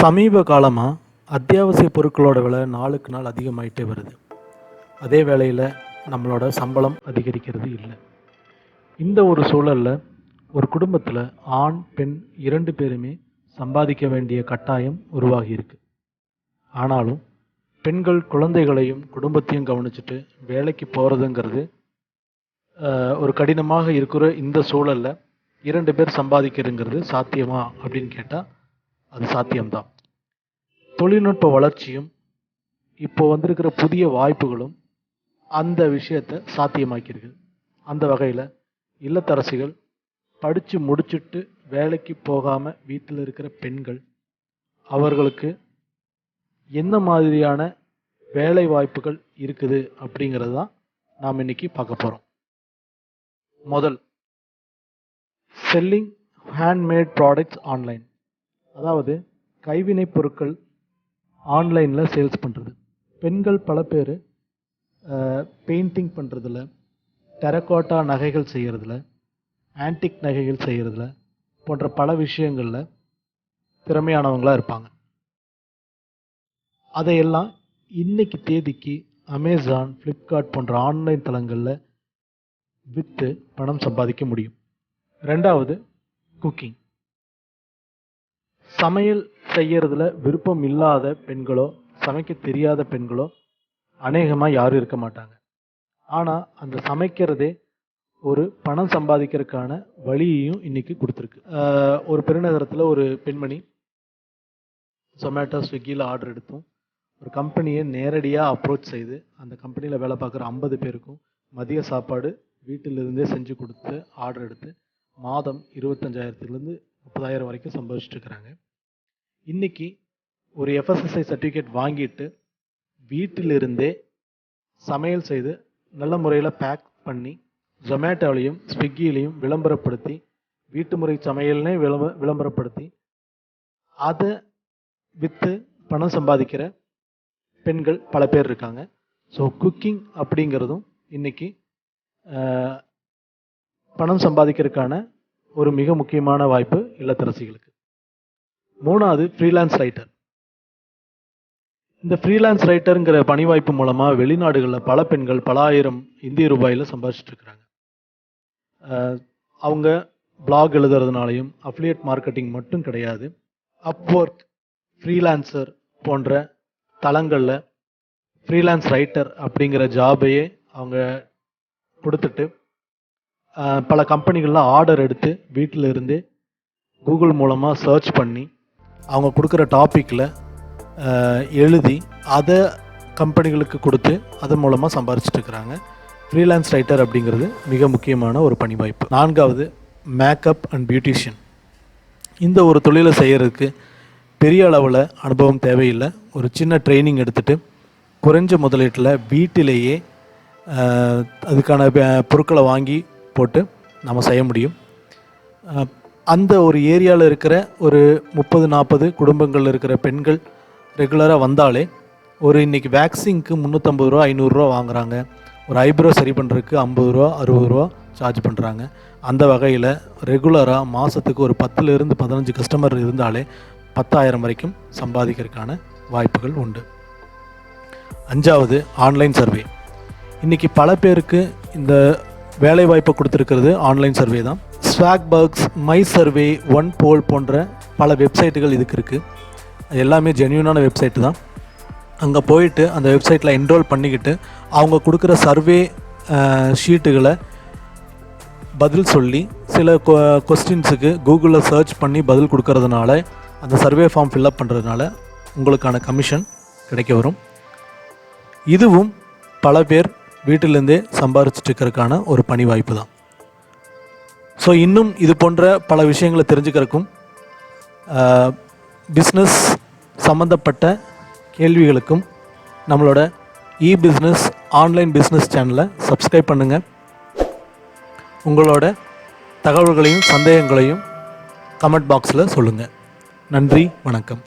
சமீப காலமாக அத்தியாவசிய பொருட்களோட விலை நாளுக்கு நாள் அதிகமாயிட்டே வருது. அதே வேளையில் நம்மளோட சம்பளம் அதிகரிக்கிறது இல்லை. இந்த ஒரு சூழலில் ஒரு குடும்பத்தில் ஆண் பெண் இரண்டு பேருமே சம்பாதிக்க வேண்டிய கட்டாயம் உருவாகியிருக்கு ஆனாலும் பெண்கள் குழந்தைகளையும் குடும்பத்தையும் கவனிச்சுட்டு வேலைக்கு போகிறதுங்கிறது ஒரு கடினமாக இருக்கிற இந்த சூழலில் இரண்டு பேர் சம்பாதிக்கிறதுங்கிறது சாத்தியமா அப்படின்னு கேட்டால் அது சாத்தியம்தான். தொழில்நுட்ப வளர்ச்சியும் இப்போ வந்திருக்கிற புதிய வாய்ப்புகளும் அந்த விஷயத்தை சாத்தியமாக்கியிருக்கு. அந்த வகையில் இல்லத்தரசிகள் படித்து முடிச்சுட்டு வேலைக்கு போகாமல் வீட்டில் இருக்கிற பெண்கள் அவர்களுக்கு என்ன மாதிரியான வேலை வாய்ப்புகள் இருக்குது அப்படிங்கிறது தான் நாம் இன்னைக்கு பார்க்க போகிறோம் முதல் செல்லிங் ஹேண்ட்மேட் ப்ராடக்ட்ஸ் ஆன்லைன் அதாவது கைவினைப் பொருட்கள் ஆன்லைனில் சேல்ஸ் பண்ணுறது பெண்கள் பல பேர் பெயிண்டிங் பண்ணுறதுல டெரக்கோட்டா நகைகள் செய்கிறதுல ஆன்டிக் நகைகள் செய்கிறதுல போன்ற பல விஷயங்களில் திறமையானவங்களாக இருப்பாங்க. அதையெல்லாம் இன்னைக்கு தேதிக்கு அமேசான் ஃப்ளிப்கார்ட் போன்ற ஆன்லைன் தளங்களில் விற்று பணம் சம்பாதிக்க முடியும். ரெண்டாவது குக்கிங் சமையல் செய்யறதுல விருப்பம் இல்லாத பெண்களோ சமைக்க தெரியாத பெண்களோ அநேகமாக யாரும் இருக்க மாட்டாங்க. ஆனால் அந்த சமைக்கிறதே ஒரு பணம் சம்பாதிக்கிறதுக்கான வழியையும் இன்றைக்கி கொடுத்துருக்கு. ஒரு பெருநகரத்தில் ஒரு பெண்மணி ஜொமேட்டோ ஸ்விக்கியில் ஆர்டர் எடுத்தும். ஒரு கம்பெனியை நேரடியாக அப்ரோச் செய்து அந்த கம்பெனியில் வேலை பார்க்குற ஐம்பது பேருக்கும் மதிய சாப்பாடு வீட்டிலிருந்தே செஞ்சு கொடுத்து ஆர்டர் எடுத்து மாதம் இருபத்தஞ்சாயிரத்துலேருந்து முப்பதாயிரம் வரைக்கும் சம்பாதிச்சுட்டு இருக்கிறாங்க. இன்னைக்கு ஒரு எஃப்எஸ்எஸ்ஐ சர்டிஃபிகேட் வாங்கிட்டு வீட்டிலிருந்தே சமையல் செய்து நல்ல முறையில் பேக் பண்ணி ஜொமேட்டோலையும் ஸ்விக்கிலையும் விளம்பரப்படுத்தி வீட்டு முறை சமையல்னே விளம்ப விளம்பரப்படுத்தி அதை விற்று பணம் சம்பாதிக்கிற பெண்கள் பல பேர் இருக்காங்க. ஸோ குக்கிங் அப்படிங்கிறதும் இன்றைக்கி பணம் சம்பாதிக்கிறதுக்கான ஒரு மிக முக்கியமான வாய்ப்பு இல்லத்தரசிகளுக்கு. மூணாவது ஃப்ரீலான்ஸ் ரைட்டர் இந்த ஃப்ரீலான்ஸ் ரைட்டருங்கிற பணி வாய்ப்பு மூலமாக வெளிநாடுகளில் பல பெண்கள் பல ஆயிரம் இந்திய ரூபாயில் சம்பாதிச்சுட்டு இருக்கிறாங்க அவங்க பிளாக் எழுதுறதுனாலையும் அஃபிலியேட் மார்க்கெட்டிங் மட்டும் கிடையாது. அப்வொர்க் ஃப்ரீலான்சர் போன்ற தளங்களில் ஃப்ரீலான்ஸ் ரைட்டர் அப்படிங்கிற ஜாபையே அவங்க கொடுத்துட்டு பல கம்பெனிகளில் ஆர்டர் எடுத்து வீட்டில் இருந்தே கூகுள் மூலமாக சர்ச் பண்ணி அவங்க கொடுக்குற டாப்பிக்கில் எழுதி அதை கம்பெனிகளுக்கு கொடுத்து அதன் மூலமாக சம்பாரிச்சிட்ருக்கிறாங்க ஃப்ரீலான்ஸ் ரைட்டர் அப்படிங்கிறது மிக முக்கியமான ஒரு பணி வாய்ப்பு நான்காவது மேக்கப் அண்ட் பியூட்டிஷியன் இந்த ஒரு தொழிலை செய்கிறதுக்கு பெரிய அளவில் அனுபவம் தேவையில்லை. ஒரு சின்ன ட்ரைனிங் எடுத்துகிட்டு குறைஞ்ச முதலீட்டில் வீட்டிலேயே அதுக்கான பொருட்களை வாங்கி போட்டு நம்ம செய்ய முடியும். அந்த ஒரு ஏரியாவில் இருக்கிற ஒரு முப்பது நாற்பது குடும்பங்கள் இருக்கிற பெண்கள் ரெகுலராக வந்தாலே ஒரு இன்றைக்கி வேக்சிங்க்கு முந்நூற்றம்பது ரூபா ஐநூறுரூவா வாங்குறாங்க. ஒரு ஐப்ரோ சரி பண்ணுறதுக்கு ஐம்பது ரூபா அறுபது ரூபா சார்ஜ் பண்ணுறாங்க அந்த வகையில் ரெகுலராக மாதத்துக்கு ஒரு பத்துலேருந்து பதினஞ்சு கஸ்டமர் இருந்தாலே பத்தாயிரம் வரைக்கும் சம்பாதிக்கிறதுக்கான வாய்ப்புகள் உண்டு. அஞ்சாவது ஆன்லைன் சர்வே இன்றைக்கி பல பேருக்கு இந்த வேலைவாய்ப்பை கொடுத்துருக்கிறது ஆன்லைன் சர்வே தான். Swagbucks my survey one poll போன்ற பல வெப்சைட்டுகள் இதுக்கு இருக்குது எல்லாமே ஜென்யூனான வெப்சைட்டு தான். அங்கே போயிட்டு அந்த வெப்சைட்டில் என்ரோல் பண்ணிக்கிட்டு அவங்க கொடுக்குற சர்வே ஷீட்டுகளை பதில் சொல்லி சில கொஸ்டின்ஸுக்கு கூகுளில் சர்ச் பண்ணி பதில் கொடுக்கறதுனால அந்த சர்வே ஃபார்ம் ஃபில்அப் பண்ணுறதுனால உங்களுக்கான கமிஷன் கிடைக்க வரும். இதுவும் பல பேர் வீட்டிலேருந்தே சம்பாரிச்சிட்டு இருக்கிறதுக்கான ஒரு பணி வாய்ப்பு தான். ஸோ இன்னும் இது போன்ற பல விஷயங்களை தெரிஞ்சுக்கிறக்கும் பிஸ்னஸ் சம்மந்தப்பட்ட கேள்விகளுக்கும் நம்மளோட இ பிஸ்னஸ் ஆன்லைன் பிஸ்னஸ் சேனலை சப்ஸ்கிரைப் பண்ணுங்கள் உங்களோட தகவல்களையும் சந்தேகங்களையும் கமெண்ட் பாக்ஸில் சொல்லுங்கள் நன்றி வணக்கம்.